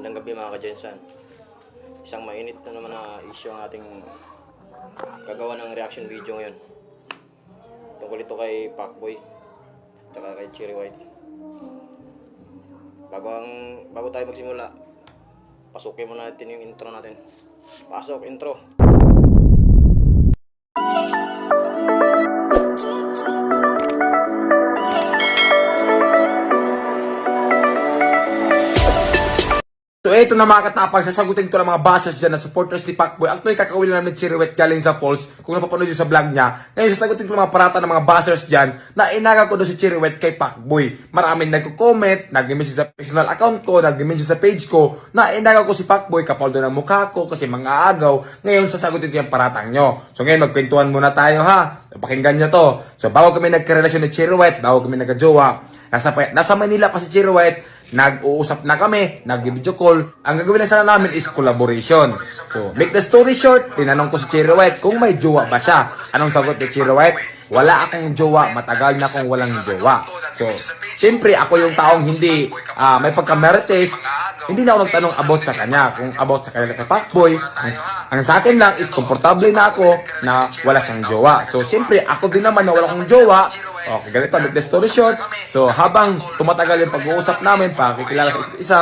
Magandang gabi mga ka-Jensan. Isang mainit na naman na issue ang ating gagawa ng reaction video ngayon. Tungkol ito kay Pacboy at kay Cherry White. Bago, ang, bago tayo magsimula, pasukin muna natin yung intro natin. Pasok, intro! Eto na mga katapang, sasagutin ko lang mga bashers dyan na supporters ni Pacboy. Actually, kakawin lang namin Chiriwet galing sa Falls kung napapanood nyo sa vlog niya. Ngayon, sasagutin ko lang mga parata ng mga bashers dyan na inaga ko doon si Chiriwet kay Pacboy. Maraming nagko-comment, nag-message sa personal account ko, nag-message sa page ko, na inaga ko si Pacboy kapal doon ang mukha ko kasi mga agaw. Ngayon, sasagutin ko yung paratang nyo. So ngayon, magkwentuhan muna tayo ha. Pakinggan nyo to. So bago kami nagkarelasyon ni Chiriwet, bago kami nagka-jowa, nasa, nasa Manila pa si Chiriwet, nag-uusap na kami, nag-video call. Ang gagawin lang sana namin is collaboration. So, make the story short, tinanong ko si Cherry White kung may jowa ba siya. Anong sagot ni Cherry White? Wala akong jowa, matagal na akong walang jowa. So, siyempre ako yung taong hindi ah, may pagka-merites, hindi na ako nagtanong about sa kanya, kung about sa kanya kay Pacboy. Ang, ang sa akin lang is komportable na ako na wala siyang jowa. So, siyempre ako din naman na wala akong jowa. Okay, ganito, make the story short. So, habang tumatagal yung pag-uusap namin, pakikilala sa isa,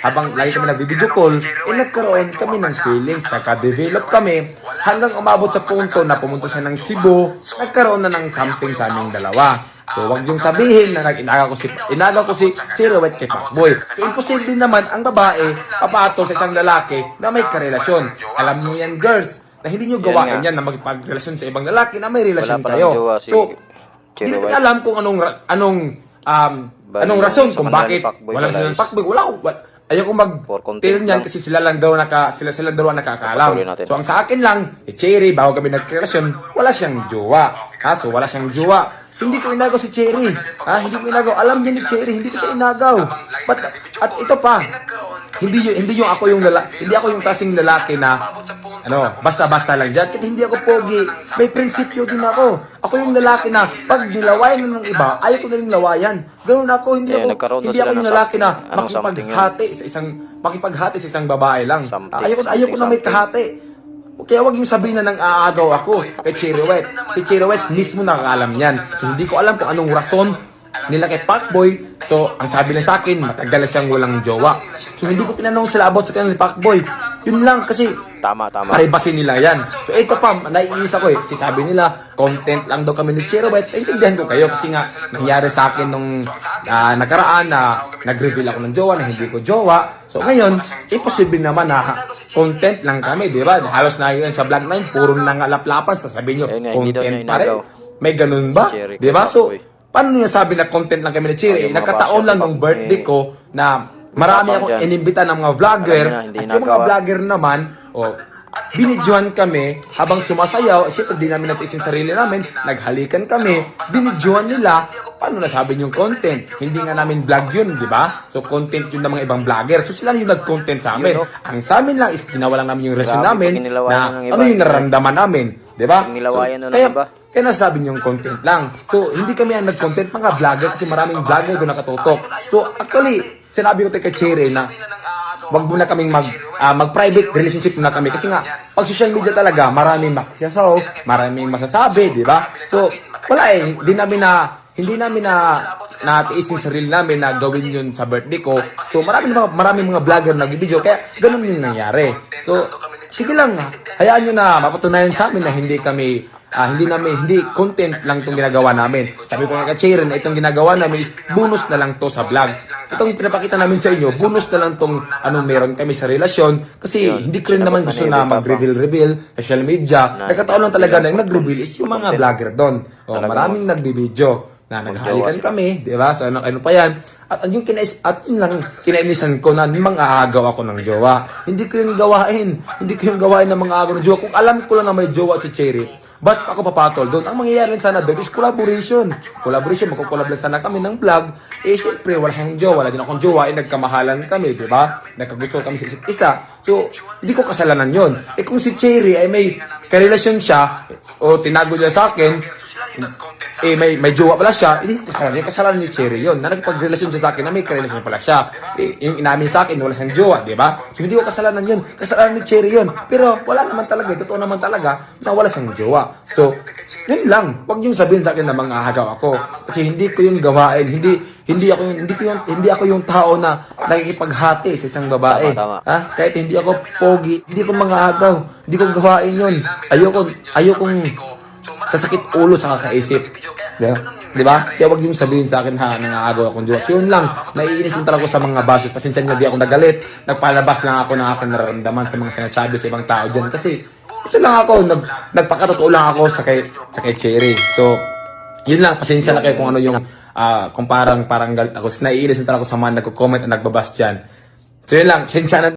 habang lagi kami nag-video call, eh nagkaroon kami ng feelings, nagka-develop kami, hanggang umabot sa punto na pumunta siya ng Cebu, nagkaroon na ng something sa aming dalawa. So, wag yung sabihin na nag-inaga ko si, inaga ko si Chirowet kay Pacboy. So, imposible naman ang babae papatol sa isang lalaki na may karelasyon. Alam niyo yan, girls, na hindi niyo Yan gawain nga. yan na magpagrelasyon sa ibang lalaki na may relasyon Wala kayo. si so, hindi natin alam kung anong anong um anong rason kung bakit wala wala sila is- ng Pacboy. Wala ko. Ayoko mag For content tell niyan kasi sila lang daw naka sila sila daw nakakaalam. So ang sa akin lang, eh, Cherry, bago kami nagrelasyon, wala siyang jowa. Ha? So wala siyang jowa. Hindi ko inagaw si Cherry. Ha? Hindi ko inagaw. Alam niya ni Cherry, hindi ko siya inagaw. But, at ito pa, hindi yung, hindi yung ako yung lala, hindi ako yung klaseng lalaki na ano, basta-basta lang dyan. Kahit hindi ako pogi, may prinsipyo din ako. Ako yung lalaki na pag nilawayan ng iba, ayaw ko na rin lawayan. Ganun ako, hindi Kaya ako, hindi ako yung ng lalaki na makipaghati sa isang, makipaghati sa isang babae lang. Ayaw ko, ayaw ko na may kahati. Kaya wag yung sabihin na nang aagaw ako kay Chiriwet. Si Chiriwet mismo nakakaalam yan. So, hindi ko alam kung anong rason nila kay Pacboy. So, ang sabi lang sa akin, matagal na siyang walang jowa. So, hindi ko tinanong sila about sa kanila ni Pacboy. Yun lang kasi Tama, tama. privacy nila yan. So, ito pa, naiinis ako eh. Kasi sabi nila, content lang daw kami ni Chirowet. Naintindihan ko kayo kasi nga, nangyari sa akin nung ah, nakaraan na nag-reveal ako ng jowa na hindi ko jowa. So, ngayon, imposible naman na content lang kami, di ba? Halos na yun sa vlog na yun, puro nangalaplapan. Sasabihin nyo, Ayun nga, hindi daw content niya pa rin. inagaw. May ganun ba? Cherry Di ba? So, Pacboy. Paano nyo sabi na content lang kami ni Cherry? Oh, Nagkataon lang nung birthday eh, ko na marami akong inimbita ng mga vlogger. Na, at yung mga vlogger naman, oh, binidyohan kami habang sumasayaw. Siyempre, di namin natin yung sarili namin. Naghalikan kami. Binidyohan nila. Paano nasabi yung content? Hindi nga namin vlog yun, di ba? So, content yun ng mga ibang vlogger. So, sila yung nag-content sa amin. Oh. Ang sa amin lang is ginawa lang namin yung reason namin na ano yung eh. nararamdaman namin. Di ba? Ng kaya. Kaya nasabi niyong content lang. So, hindi kami ang nag-content, mga vlogger, kasi maraming vlogger doon nakatutok. So, actually, sinabi ko kay Cherry na wag muna kaming mag ah, mag-private relationship muna kami kasi nga pag social media talaga maraming makisasaw, maraming masasabi, di ba? So wala eh, hindi namin na hindi namin na natiis yung sarili namin na gawin yun sa birthday ko. So maraming mga maraming mga vlogger na nag-video kaya ganun yung nangyari. So sige lang, hayaan nyo na mapatunayan sa amin na hindi kami ah, hindi namin hindi content lang itong ginagawa namin. Sabi ko nga na itong ginagawa namin is bonus na lang to sa vlog. Itong pinapakita namin sa inyo, bonus na lang tong ano meron kami sa relasyon kasi hindi ko rin naman na gusto na Papa. mag-reveal reveal social media. Na- Nagkataon lang talaga na yung na- nag-reveal is yung mga vlogger doon. O, Talagang maraming nagbibideo na naghalikan kami, di ba? So, ano, ano pa yan? At yung kinais, at yun lang, kinainisan ko na mga aagaw ako ng jowa. Hindi ko yung gawain. Hindi ko yung gawain ng mga agaw ng jowa. Kung alam ko lang na may jowa si Cherry, ba't ako papatol doon? Ang mangyayari sana doon is collaboration. Collaboration, magkukulab lang sana kami ng vlog. Eh, syempre, wala kang jowa, wala din akong jowa, eh, nagkamahalan kami, di ba? Nagkagusto kami sa isa't isa. So, hindi ko kasalanan yon. Eh, kung si Cherry ay may karelasyon siya, o tinago niya sa akin, eh may may jowa pala siya, hindi kasalanan niya, kasalanan ni Cherry yun. Na nakipagrelasyon siya sa akin na may karelasyon pala siya. Eh, yung inamin sa akin, wala siyang jowa, di ba? So hindi ko kasalanan yun. Kasalanan ni Cherry yun. Pero wala naman talaga, totoo naman talaga na wala siyang jowa. So, yun lang. Huwag yung sabihin sa akin na mga hagaw ako. Kasi hindi ko yung gawain. Hindi hindi ako yung hindi ko yung hindi ako yung tao na nakikipaghati sa isang babae. Tama, tama. Ha? Kahit hindi ako pogi, hindi ko mga agaw. Hindi ko gawain yun. Ayoko ayokong sasakit ulo sa kakaisip. Di ba? Di ba? Kaya wag yung sabihin sa akin ha, nangaagaw akong Diyos. Yun lang, naiinis lang talaga sa mga basos. Pasensya niyo, di ako nagalit. Nagpalabas lang ako ng aking nararamdaman sa mga sinasabi sa ibang tao dyan. Kasi, ito lang ako, nag, nagpakatotoo lang ako sa kay, sa kay Cherry. So, yun lang, pasensya na kayo kung ano yung, ah, kung parang, parang galit ako. Naiinis lang talaga sa mga nagko-comment at nagbabas dyan. So, yun lang, pasensya na